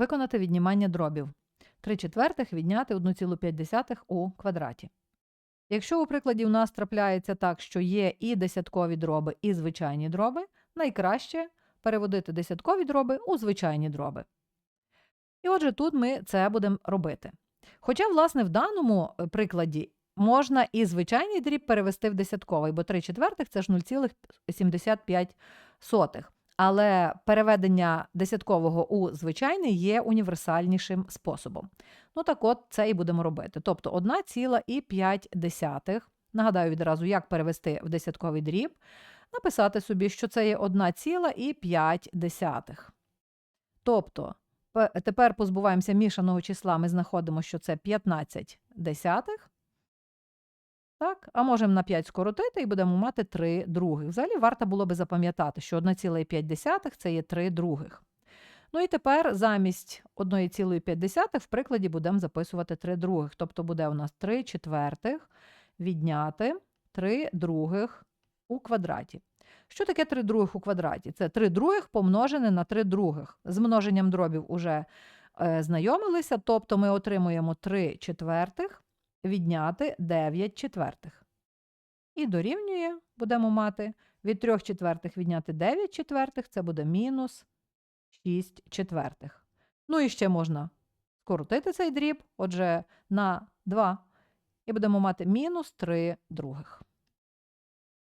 Виконати віднімання дробів. 3 четвертих відняти 1,5 у квадраті. Якщо у прикладі у нас трапляється так, що є і десяткові дроби, і звичайні дроби, найкраще переводити десяткові дроби у звичайні дроби. І отже, тут ми це будемо робити. Хоча, власне, в даному е, прикладі можна і звичайний дріб перевести в десятковий, бо 3 четвертих це ж 0,75. Але переведення десяткового у звичайний є універсальнішим способом. Ну так от це і будемо робити. Тобто 1,5. Нагадаю відразу, як перевести в десятковий дріб. Написати собі, що це є 1,5. Тобто тепер позбуваємося мішаного числа, ми знаходимо, що це 15 десятих. Так, а можемо на 5 скоротити і будемо мати 3 других. Взагалі варто було би запам'ятати, що 1,5 це є 3 других. Ну і тепер замість 1,5 в прикладі будемо записувати 3 других. Тобто буде у нас 3 четвертих відняти 3 других у квадраті. Що таке 3 других у квадраті? Це 3 других помножене на 3 других. З множенням дробів уже е, знайомилися, тобто ми отримуємо 3 четвертих відняти 9 четвертих. І дорівнює, будемо мати від 3 четвертих відняти 9 четвертих, це буде мінус 6 четвертих. Ну і ще можна скоротити цей дріб, отже, на 2, і будемо мати мінус 3 других.